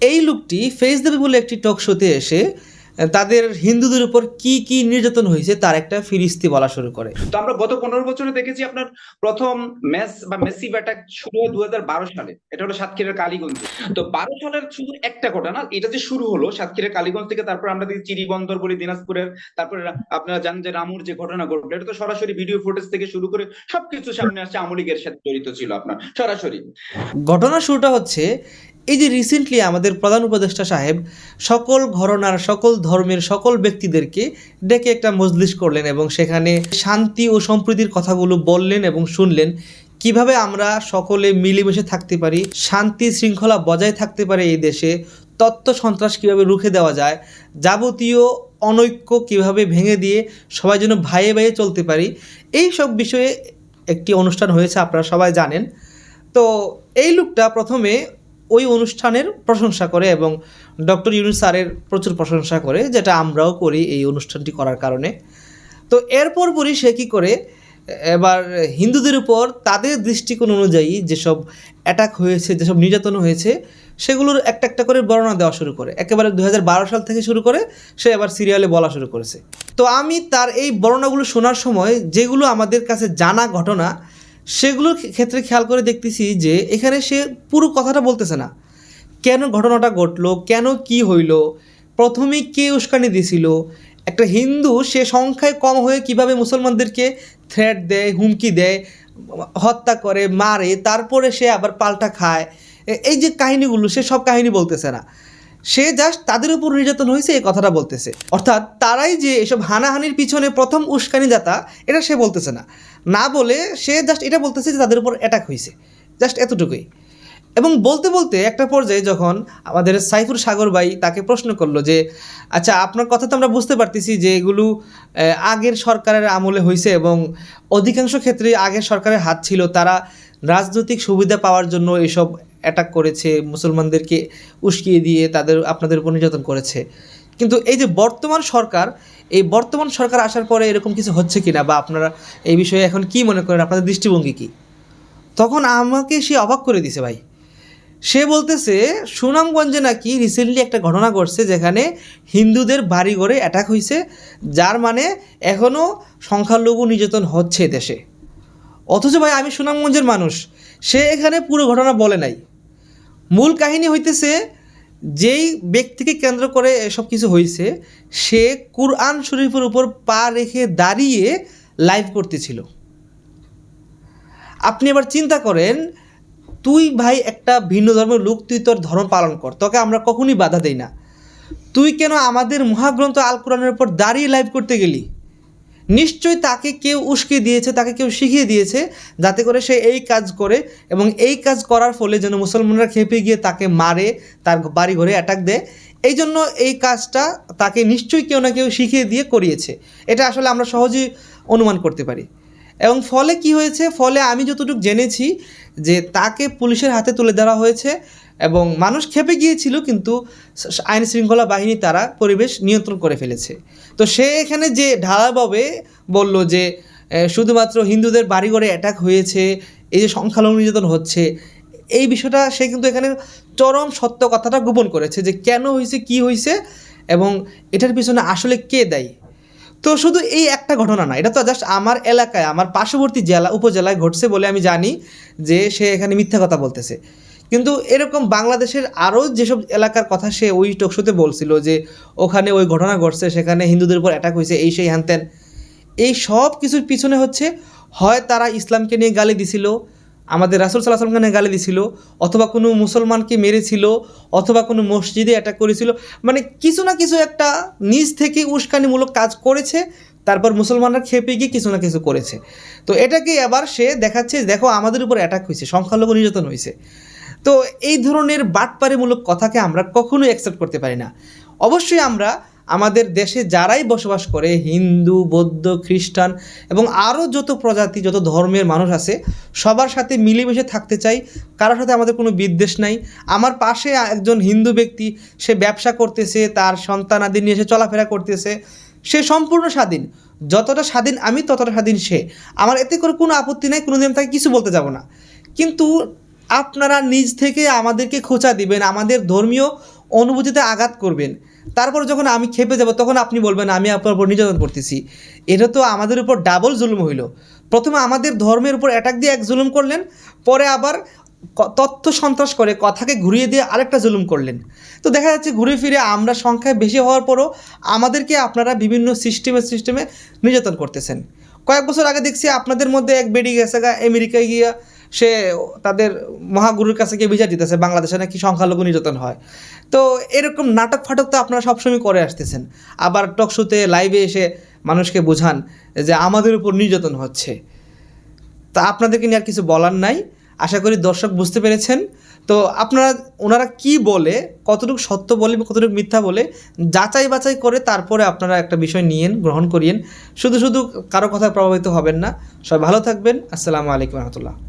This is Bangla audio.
এই লোকটি ফেস দেবে বলে একটি টক শোতে এসে তাদের হিন্দুদের উপর কি কি নির্যাতন হয়েছে তার একটা ফিরিস্তি বলা শুরু করে। তো আমরা গত পনেরো বছরে দেখেছি আপনার প্রথম ম্যাচ বা মেসি ব্যাটাক শুরু হয় দু সালে। এটা হলো সাতক্ষীরার কালীগঞ্জ। তো বারো সালের শুধু একটা ঘটনা এটা যে শুরু হলো সাতক্ষীরার কালীগঞ্জ থেকে তারপর আমরা দেখি চিরিবন্দর বলি দিনাজপুরের তারপরে আপনারা জানেন যে রামুর যে ঘটনা ঘটলো এটা তো সরাসরি ভিডিও ফুটেজ থেকে শুরু করে সবকিছু সামনে আসছে আমলিগের সাথে জড়িত ছিল আপনার সরাসরি। ঘটনা শুরুটা হচ্ছে এই যে রিসেন্টলি আমাদের প্রধান উপদেষ্টা সাহেব সকল ঘরনার, সকল ধর্মের, সকল ব্যক্তিদেরকে ডেকে একটা মজলিস করলেন এবং সেখানে শান্তি ও সম্প্রীতির কথাগুলো বললেন এবং শুনলেন, কীভাবে আমরা সকলে মিলেমিশে থাকতে পারি, শান্তি শৃঙ্খলা বজায় থাকতে পারে এই দেশে, তত্ত্ব সন্ত্রাস কীভাবে রুখে দেওয়া যায়, যাবতীয় অনৈক্য কীভাবে ভেঙে দিয়ে সবাই যেন ভাইয়ে ভাইয়ে চলতে পারি, এই সব বিষয়ে একটি অনুষ্ঠান হয়েছে, আপনারা সবাই জানেন। তো এই লোকটা প্রথমে ওই অনুষ্ঠানের প্রশংসা করে এবং ডক্টর ইউনুস স্যারের প্রচুর প্রশংসা করে, যেটা আমরাও করি এই অনুষ্ঠানটি করার কারণে। তো এরপর পরই সে কী করে, এবার হিন্দুদের উপর তাদের দৃষ্টিকোণ অনুযায়ী যেসব অ্যাটাক হয়েছে, যেসব নির্যাতন হয়েছে, সেগুলোর একটা একটা করে বর্ণনা দেওয়া শুরু করে। একেবারে দু হাজার বারো সাল থেকে শুরু করে সে এবার সিরিয়ালে বলা শুরু করেছে। তো আমি তার এই বর্ণনাগুলো শোনার সময় যেগুলো আমাদের কাছে জানা ঘটনা সেগুলোর ক্ষেত্রে খেয়াল করে দেখতেছি যে এখানে সে পুরো কথাটা বলতেছে না। কেন ঘটনাটা ঘটলো? কেন কি হইল? প্রথমে কে উস্কানি দিছিল? একটা হিন্দু, সে সংখ্যায় কম হয়ে কীভাবে মুসলমানদেরকে থ্রেট দেয়, হুমকি দেয়, হত্যা করে, মারে, তারপরে সে আবার পাল্টা খায়? এই যে কাহিনীগুলো, সে সব কাহিনী বলতেছে না। সে জাস্ট তাদের উপর নির্যাতন হয়েছে, এই কথাটা বলতেছে। অর্থাৎ তারাই যে এসব হানাহানির পিছনে প্রথম উস্কানিদাতা, এটা সে বলতেছে না। না বলে সে জাস্ট এটা বলতেছে যে তাদের উপর অ্যাটাক হয়েছে। জাস্ট এতটুকুই। এবং বলতে বলতে একটা পর্যায়ে যখন আমাদের সাইফুর সাগর ভাই তাকে প্রশ্ন করল যে আচ্ছা আপনার কথা তো আমরা বুঝতে পারতেছি যে এগুলো আগের সরকারের আমলে হয়েছে এবং অধিকাংশ ক্ষেত্রে আগের সরকারের হাত ছিল, তারা রাজনৈতিক সুবিধা পাওয়ার জন্য এসব অ্যাটাক করেছে, মুসলমানদেরকে উস্কিয়ে দিয়ে তাদের, আপনাদের উপর নির্যাতন করেছে। কিন্তু এই যে বর্তমান সরকার, এই বর্তমান সরকার আসার পরে এরকম কিছু হচ্ছে কি না বা আপনারা এই বিষয়ে এখন কি মনে করেন, আপনাদের দৃষ্টিভঙ্গি কী? তখন আমাকে সে অবাক করে দিছে ভাই। সে বলতেছে, সুনামগঞ্জে নাকি রিসেন্টলি একটা ঘটনা ঘটছে যেখানে হিন্দুদের বাড়ি ঘরে অ্যাটাক হয়েছে যার মানে এখনও সংখ্যালঘু নির্যাতন হচ্ছে দেশে। অথচ ভাই আমি সুনামগঞ্জের মানুষ, সে এখানে পুরো ঘটনা বলে নাই। মূল কাহিনী হইতেছে, যেই ব্যক্তিকে কেন্দ্র করে এসব কিছু হয়েছে সে কুরআন শরীফের উপর পা রেখে দাঁড়িয়ে লাইভ করতেছিল। আপনি এবার চিন্তা করেন, তুই ভাই একটা ভিন্ন ধর্মের লোক, তুই তোর ধর্ম পালন কর, তোকে আমরা কখনই বাধা দেই না। তুই কেন আমাদের মহাগ্রন্থ আল কোরআনের উপর দাঁড়িয়ে লাইভ করতে গেলি? নিশ্চয়ই তাকে কেউ উস্কে দিয়েছে, তাকে কেউ শিখিয়ে দিয়েছে যাতে করে সে এই কাজ করে এবং এই কাজ করার ফলে যেন মুসলমানরা খেপে গিয়ে তাকে মারে, তার বাড়ি ঘরে অ্যাটাক দেয়। এই জন্য এই কাজটা তাকে নিশ্চয়ই কেউ না কেউ শিখিয়ে দিয়ে করিয়েছে। এটা আসলে আমরা সহজেই অনুমান করতে পারি। এবং ফলে কি হয়েছে? ফলে আমি যতটুকু জেনেছি যে তাকে পুলিশের হাতে তুলে দেওয়া হয়েছে এবং মানুষ খেপে গিয়েছিল, কিন্তু আইন শৃঙ্খলা বাহিনী তারা পরিবেশ নিয়ন্ত্রণ করে ফেলেছে। তো সে এখানে যে ঢালাভাবে বলল যে শুধুমাত্র হিন্দুদের বাড়িঘরে অ্যাটাক হয়েছে, এই যে সংখ্যালঘু নির্যাতন হচ্ছে, এই বিষয়টা সে কিন্তু এখানে চরম সত্য কথাটা গোপন করেছে যে কেন হয়েছে, কি হয়েছে এবং এটার পিছনে আসলে কে দায়ী? তো শুধু এই একটা ঘটনা না, এটা তো জাস্ট আমার এলাকায়, আমার পার্শ্ববর্তী জেলা, উপজেলায় ঘটছে বলে আমি জানি যে সে এখানে মিথ্যা কথা বলতেছে। কিন্তু এরকম বাংলাদেশের আরও যেসব এলাকার কথা সে ওই টকশোতে বলছিল যে ওখানে ওই ঘটনা ঘটছে, সেখানে হিন্দুদের উপর অ্যাটাক হয়েছে, এই সেই হ্যান এই সব কিছুর পিছনে হচ্ছে হয় তারা ইসলামকে নিয়ে গালি দিছিল আমাদের রাসুল সাল্লাহ সাল্লামকে গালি দিছিল, অথবা কোনো মুসলমানকে মেরেছিল, অথবা কোনো মসজিদে অ্যাটাক করেছিল। মানে কিছু না কিছু একটা নিজ থেকে উস্কানিমূলক কাজ করেছে, তারপর মুসলমানরা খেপে গিয়ে কিছু না কিছু করেছে। তো এটাকে আবার সে দেখাচ্ছে, দেখো আমাদের উপর অ্যাটাক হয়েছে, সংখ্যালঘু নির্যাতন হয়েছে। তো এই ধরনের বাটপাড়িমূলক কথাকে আমরা কখনোই অ্যাকসেপ্ট করতে পারি না। অবশ্যই আমরা আমাদের দেশে যারাই বসবাস করে, হিন্দু, বৌদ্ধ, খ্রিস্টান এবং আরও যত প্রজাতি, যত ধর্মের মানুষ আছে, সবার সাথে মিলেমিশে থাকতে চাই। কারোর সাথে আমাদের কোনো বিদ্বেষ নাই। আমার পাশে একজন হিন্দু ব্যক্তি, সে ব্যবসা করতেছে, তার সন্তানাদি নিয়ে সে চলাফেরা করতেছে। সে সম্পূর্ণ স্বাধীন। যতটা স্বাধীন আমি, ততটা স্বাধীন সে। আমার এতে করে কোনো আপত্তি নাই কোনো দিন তাকে কিছু বলতে যাব না। কিন্তু আপনারা নিজ থেকে আমাদেরকে খোঁচা দিবেন, আমাদের ধর্মীয় অনুভূতিতে আঘাত করবেন। তারপর যখন আমি খেপে যাব, তখন আপনি বলবেন, আমি আপনার উপর নির্যাতন করতেছি। এটা তো আমাদের উপর ডাবল জুলুম হইল। প্রথমে আমাদের ধর্মের উপর অ্যাটাক দিয়ে এক জুলুম করলেন, পরে আবার তথ্য সন্ত্রাস করে কথাকে ঘুরিয়ে দিয়ে আরেকটা জুলুম করলেন। তো দেখা যাচ্ছে ঘুরে ফিরে আমরা সংখ্যায় বেশি হওয়ার পরও আমাদেরকে আপনারা বিভিন্ন সিস্টেমে সিস্টেমে নির্যাতন করতেছেন। কয়েক বছর আগে দেখছি আপনাদের মধ্যে এক বেডি গেছে গা, আমেরিকায় গিয়া সে তাদের মহাগুরুর কাছে গিয়ে বিচার দিতেছে, বাংলাদেশে নাকি সংখ্যালঘু নির্যাতন হয়। তো এরকম নাটক ফাটক তো আপনারা সবসময় করে আসতেছেন। আবার টকশোতে লাইভে এসে মানুষকে বোঝান যে আমাদের উপর নির্যাতন হচ্ছে। তা আপনাদেরকে নিয়ে আর কিছু বলার নাই। আশা করি দর্শক বুঝতে পেরেছেন। তো আপনারা, ওনারা কি বলে, কতটুকু সত্য বলে কতটুকু মিথ্যা বলে, যাচাই বাছাই করে তারপরে আপনারা একটা বিষয় নিয়েন, গ্রহণ করিয়েন। শুধু শুধু কারও কথা প্রভাবিত হবেন না। সবাই ভালো থাকবেন। আসসালামু আলাইকুম রহমতুল্লাহ।